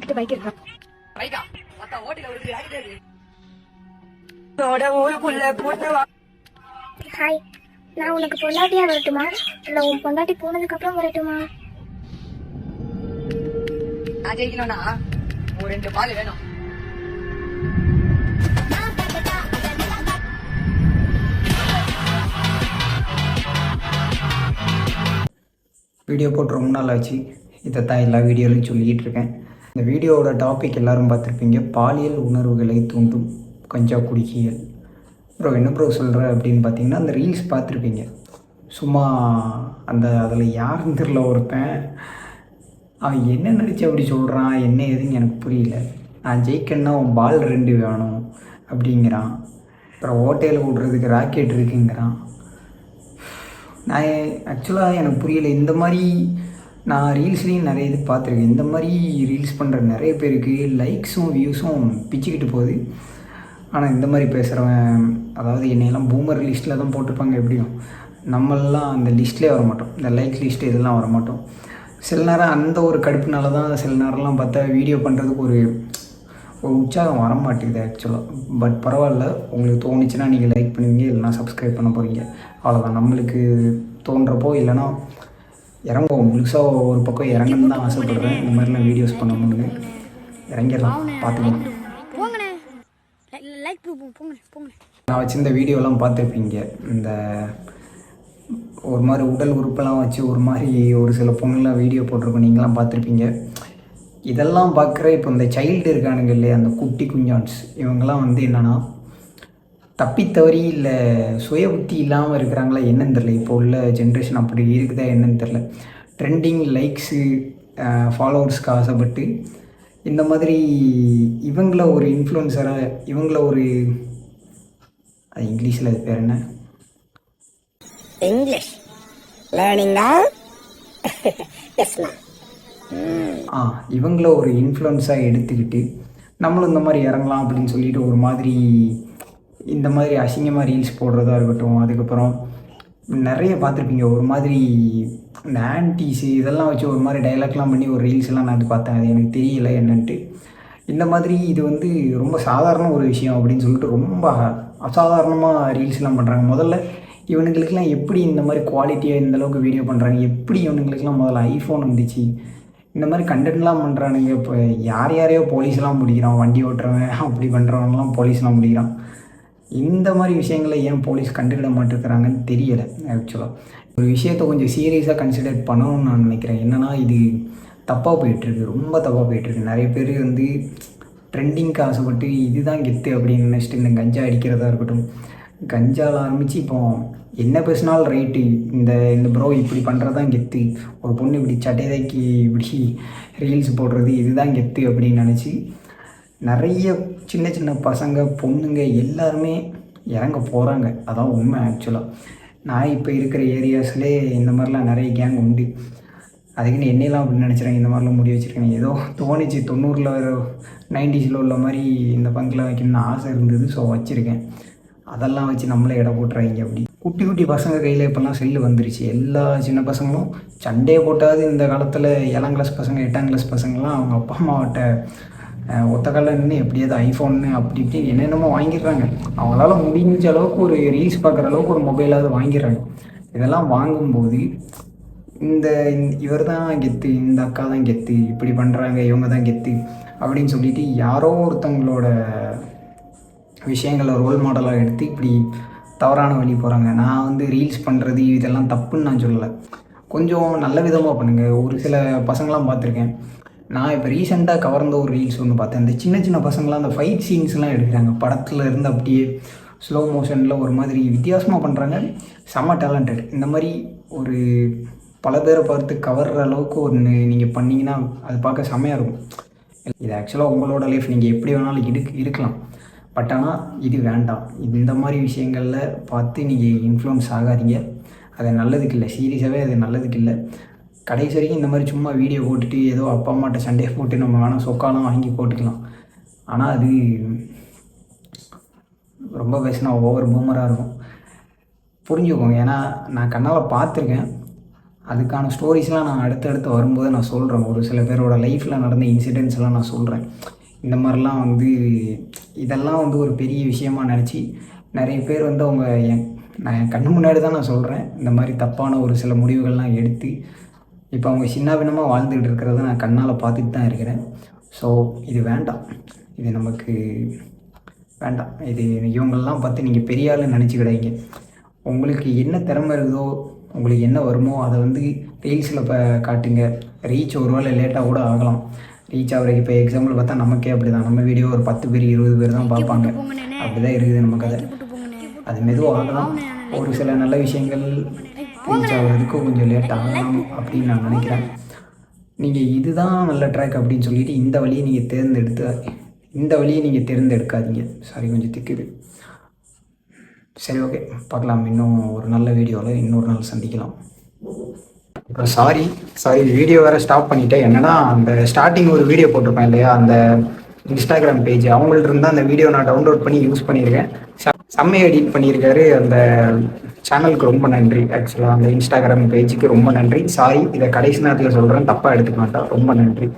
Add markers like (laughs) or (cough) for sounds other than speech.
கிட்ட பைக் இருக்கா? ரைட்டா மத்த ஓட்டில ஒரு ஆகிட்டே இருக்கு. ஊருக்குள்ள போட்டு ஹாய் நான் உனக்கு பொண்டாட்டியா வரட்டுமா? இல்ல உன் பொண்டாட்டி போனதுக்கு அப்புறம் வரட்டுமா? நான் ஜெயிக்கணும்னா ஒரு ரெண்டு பால் வேணும். வீடியோ போட்டு ரொம்ப நாள் ஆச்சு. இதை தான் எல்லா வீடியோலையும் சொல்லிக்கிட்டு இருக்கேன். இந்த வீடியோவோட டாபிக் எல்லாரும் பார்த்துருப்பீங்க. பாலியல் உணர்வுகளை தூண்டும் கஞ்சா குடிக்கியல் ப்ரோ என்ன ப்ரோ சொல்கிற அப்படின்னு பார்த்தீங்கன்னா அந்த ரீல்ஸ் பார்த்துருப்பீங்க. சும்மா அந்த அதில் யாருன்னு தெரில ஒருத்தன். அவன் என்ன நினச்சி அப்படி சொல்கிறான் என்ன ஏதுன்னு எனக்கு புரியல. நான் ஜெயிக்கணும்னா அவன் பால் ரெண்டு வேணும் அப்படிங்கிறான். அப்புறம் ஓட்டையில் விடுறதுக்கு ராக்கெட் இருக்குங்கிறான். நான் ஆக்சுவலாக எனக்கு புரியல. இந்த மாதிரி நான் ரீல்ஸ்லேயும் நிறைய இது பார்த்துருக்கேன். இந்த மாதிரி ரீல்ஸ் பண்ணுற நிறைய பேருக்கு லைக்ஸும் வியூஸும் பிச்சுக்கிட்டு போகுது. ஆனால் இந்த மாதிரி பேசுகிறவன் அதாவது என்னையெல்லாம் பூமர் லிஸ்ட்டில் தான் போட்டிருப்பாங்க எப்படியும். நம்மளாம் அந்த லிஸ்ட்லேயே வர மாட்டோம். இந்த லைக் லிஸ்ட்டு இதெல்லாம் வர மாட்டோம். சில நேரம் அந்த ஒரு கடுப்புனால தான் சில நேரம்லாம் பார்த்தா வீடியோ பண்ணுறதுக்கு ஒரு ஒரு உற்சாகம் வர மாட்டேங்குது ஆக்சுவலாக பட் பரவாயில்ல உங்களுக்கு தோணுச்சுன்னா நீங்கள் லைக் பண்ணுவீங்க இல்லைனா சப்ஸ்கிரைப் பண்ண போகிறீங்க அவ்வளோதான் நம்மளுக்கு தோன்றப்போ இல்லைனா இறங்குவோம். முழுசாக ஒரு பக்கம் இறங்கணும்னு தான் ஆசைப்படுறேன். இந்த மாதிரிலாம் வீடியோஸ் பண்ணணும்னு இறங்கிடலாம். பார்த்துக்கலாம். நான் வச்சிருந்த வீடியோலாம் பார்த்துருப்பீங்க. இந்த ஒரு மாதிரி உடல் உறுப்பெல்லாம் வச்சு ஒரு மாதிரி ஒரு சில பொண்ணுலாம் வீடியோ போட்டிருக்கோம். நீங்களாம் பார்த்துருப்பீங்க. இதெல்லாம் பார்க்குற இப்போ இந்த சைல்டு இருக்கானுங்க இல்லையா? அந்த குட்டி குஞ்சான்ஸ். இவங்கெல்லாம் வந்து என்னென்னா தப்பித்தவறி இல்லை சுய புத்தி இல்லாமல் இருக்கிறாங்களா என்னன்னு தெரில இப்போ உள்ள ஜென்ரேஷன் அப்படி இருக்குதா என்னன்னு தெரில ட்ரெண்டிங் லைக்ஸு ஃபாலோவர்ஸ்க்கு ஆசைப்பட்டு இந்த மாதிரி இவங்கள ஒரு இன்ஃப்ளூன்சராக இவங்கள ஒரு அது இங்கிலீஷில் அது பேர் என்ன? (laughs) Ma'am. ஆ இவங்கள ஒரு இன்ஃப்ளூயன்ஸாக எடுத்துக்கிட்டு நம்மளும் இந்த மாதிரி இறங்கலாம் அப்படின்னு சொல்லிட்டு ஒரு மாதிரி இந்த மாதிரி அசிங்கமாக ரீல்ஸ் போடுறதா இருக்கட்டும் அதுக்கப்புறம் நிறைய பார்த்துருப்பீங்க. ஒரு மாதிரி இந்த ஆன்டிஸு இதெல்லாம் வச்சு ஒரு மாதிரி டைலாக்லாம் பண்ணி ஒரு ரீல்ஸ்லாம் நான் வந்து பார்த்தேன். அது எனக்கு தெரியல என்னன்ட்டு. இந்த மாதிரி இது வந்து ரொம்ப சாதாரண ஒரு விஷயம் அப்படின்னு சொல்லிட்டு ரொம்ப அசாதாரணமாக ரீல்ஸ்லாம் பண்ணுறாங்க முதல்ல இவனுங்களுக்கெல்லாம் எப்படி இந்த மாதிரி குவாலிட்டியாக இந்த அளவுக்கு வீடியோ பண்ணுறாங்க எப்படி இவனுங்களுக்கெல்லாம் முதல்ல ஐஃபோன் வந்துச்சு? இந்த மாதிரி கண்டென்ட்லாம் பண்ணுறானுங்க இப்போ யார் யாரையோ போலீஸ்லாம் பிடிக்கிறான். வண்டி ஓட்டுறவன் அப்படி பண்ணுறவங்கலாம் போலீஸ்லாம் பிடிக்கிறான். இந்த மாதிரி விஷயங்களை ஏன் போலீஸ் கண்டுக்கிட மாட்டேங்கிறாங்கன்னு தெரியலை ஆக்சுவலாக ஒரு விஷயத்தை கொஞ்சம் சீரியஸாக கன்சிடர் பண்ணணும்னு நான் நினைக்கிறேன். என்னென்னா இது தப்பாக போயிட்டுருக்கு ரொம்ப தப்பாக போயிட்டுருக்கு. நிறைய பேர் வந்து ட்ரெண்டிங்க்கு ஆசைப்பட்டு இதுதான் கெத்து அப்படின்னு நினச்சிட்டு இந்த கஞ்சா அடிக்கிறதா இருக்கட்டும் கஞ்சாவில் ஆரம்பித்து இப்போ என்ன பேசினாலும் ரைட்டு இந்த இந்த ப்ரோ இப்படி பண்ணுறது தான் கெத்து. ஒரு பொண்ணு இப்படி சட்டைதாக்கி இப்படி ரீல்ஸ் போடுறது இதுதான் கெத்து அப்படின்னு நினச்சி நிறைய சின்ன சின்ன பசங்க பொண்ணுங்க எல்லாருமே இறங்க போகிறாங்க அதான் உண்மை ஆக்சுவலாக நான் இப்போ இருக்கிற ஏரியாஸ்லேயே இந்த மாதிரிலாம் நிறைய கேங் உண்டு. அதுக்குன்னு என்னையெல்லாம் அப்படி நினச்சிருக்கேன் இந்த மாதிரிலாம் முடி வச்சுருக்கேன் ஏதோ தோணுச்சு தொண்ணூறில் நைன்டிஸில் உள்ள மாதிரி இந்த பங்கில் வைக்கணும்னு ஆசை இருந்தது ஸோ வச்சுருக்கேன். அதெல்லாம் வச்சு நம்மளே எடை போட்டுறாங்க அப்படி. குட்டி குட்டி பசங்க கையில் இப்போல்லாம் செல்லு வந்துருச்சு. எல்லா சின்ன பசங்களும் சண்டையை போட்டாவது இந்த காலத்தில் ஏழாம் கிளாஸ் பசங்க எட்டாம் கிளாஸ் பசங்கள்லாம் அவங்க அப்பா அம்மாவட்ட அஹ், ஒத்த நின்று எப்படியாவது ஐஃபோன்னு அப்படி இப்படி என்னென்னமோ வாங்கிடுறாங்க. அவங்களால முடிஞ்ச அளவுக்கு ஒரு ரீல்ஸ் பார்க்குற அளவுக்கு ஒரு மொபைலாவது வாங்கிடுறாங்க. இதெல்லாம் வாங்கும்போது இந்த இவர் தான் கெத்து இந்த அக்கா தான் கெத்து இப்படி பண்ணுறாங்க இவங்க தான் கெத்து அப்படின்னு சொல்லிட்டு யாரோ ஒருத்தவங்களோட விஷயங்களை ரோல் மாடலாக எடுத்து இப்படி தவறான வழி போகிறாங்க நான் வந்து ரீல்ஸ் பண்ணுறது இதெல்லாம் தப்புன்னு நான் சொல்லலை. கொஞ்சம் நல்ல விதமாக பண்ணுங்கள் ஒரு சில பசங்களாம் பார்த்துருக்கேன். நான் இப்போ ரீசெண்டாக கவர்ந்த ஒரு ரீல்ஸ் ஒன்று பார்த்தேன். இந்த சின்ன சின்ன பசங்களாம் அந்த ஃபைட் சீன்ஸ்லாம் எடுக்கிறாங்க. படத்தில் இருந்து அப்படியே ஸ்லோ மோஷனில் ஒரு மாதிரி வித்தியாசமாக பண்ணுறாங்க செம்ம டேலண்டட் இந்த மாதிரி ஒரு பல பேரை பார்த்து கவர்ற அளவுக்கு ஒன்று நீங்கள் பண்ணிங்கன்னா அது பார்க்க செம்மையாக இருக்கும். இது ஆக்சுவலாக உங்களோட லைஃப் நீங்கள் எப்படி வேணாலும் இருக்கு இருக்கலாம். பட் ஆனால் இது வேண்டாம். இந்த மாதிரி விஷயங்களில் பார்த்து நீங்கள் இன்ஃப்ளூன்ஸ் ஆகாதீங்க. அது நல்லதுக்கு இல்லை. சீரியஸாகவே அது நல்லதுக்கு இல்லை. கடைசி வரைக்கும் இந்த மாதிரி சும்மா வீடியோ போட்டுட்டு ஏதோ அப்பா அம்மாட்ட சண்டே போட்டு நம்ம வேணால் சொக்காலாம் வாங்கி போட்டுக்கலாம். ஆனால் அது ரொம்ப பேசினா ஓவர் பூமராக இருக்கும். புரிஞ்சுக்கோங்க. ஏன்னா நான் கண்ணால் பார்த்துருக்கேன். அதுக்கான ஸ்டோரிஸ்லாம் நான் அடுத்தடுத்து வரும்போது நான் சொல்கிறேன் ஒரு சில பேரோட லைஃப்பில் நடந்த இன்சிடென்ட்ஸ்லாம் நான் சொல்கிறேன் இந்த மாதிரிலாம் வந்து இதெல்லாம் வந்து ஒரு பெரிய விஷயமா நினச்சி நிறைய பேர் வந்து அவங்க என் நான் என் கண்ணு முன்னாடி தான் நான் சொல்கிறேன் இந்த மாதிரி தப்பான ஒரு சில முடிவுகள்லாம் எடுத்து இப்போ அவங்க சின்ன பின்னமாக வாழ்ந்துகிட்டு இருக்கிறத நான் கண்ணால் பார்த்துட்டு தான் இருக்கிறேன். ஸோ இது வேண்டாம். இது நமக்கு வேண்டாம். இது இவங்களெல்லாம் பார்த்து நீங்கள் பெரிய ஆளுன்னு நினச்சிக்கிடாதீங்க. உங்களுக்கு என்ன திறமை இருக்குதோ உங்களுக்கு என்ன வருமோ அதை வந்து ரீல்ஸில் இப்போ காட்டுங்க. ரீச் ஒரு வேளை லேட்டாக கூட ஆகலாம். ரீச் ஆகிறதுக்கு இப்போ எக்ஸாம்பிள் பார்த்தா நமக்கே அப்படி தான் நம்ம வீடியோ ஒரு பத்து பேர் இருபது பேர் தான் பார்ப்பாங்க. அப்படி தான் இருக்குது நம்ம கதை. அது மெதுவாக ஆகலாம். ஒரு சில நல்ல விஷயங்கள் ரீச் ஆகிறதுக்கு கொஞ்சம் லேட் ஆகலாம் அப்படின்னு நான் நினைக்கிறேன். நீங்கள் இதுதான் நல்ல ட்ராக் அப்படின்னு சொல்லிட்டு இந்த வழியை நீங்கள் தேர்ந்தெடுத்து இந்த வழியை நீங்கள் தேர்ந்தெடுக்காதீங்க. சாரி கொஞ்சம் திக்குது. சரி ஓகே பார்க்கலாம். இன்னும் ஒரு நல்ல வீடியோவில் இன்னொரு நாள் சந்திக்கலாம். அப்புறம் சாரி சாரி வீடியோ வேறு ஸ்டாப் பண்ணிட்டேன். என்னன்னா அந்த ஸ்டார்டிங் ஒரு வீடியோ போட்டிருப்பேன் இல்லையா? அந்த இன்ஸ்டாகிராம் பேஜ் அவங்கள்ட்ட இருந்தால் அந்த வீடியோ நான் டவுன்லோட் பண்ணி யூஸ் பண்ணியிருக்கேன் செம்மையை எடிட் பண்ணியிருக்காரு. அந்த சேனலுக்கு ரொம்ப நன்றி. ஆக்சுவலாக அந்த இன்ஸ்டாகிராம் பேஜுக்கு ரொம்ப நன்றி. சாரி இதை கடைசி நேரத்தில் சொல்கிறேன் தப்பாக எடுத்துக்க மாட்டேன் ரொம்ப நன்றி.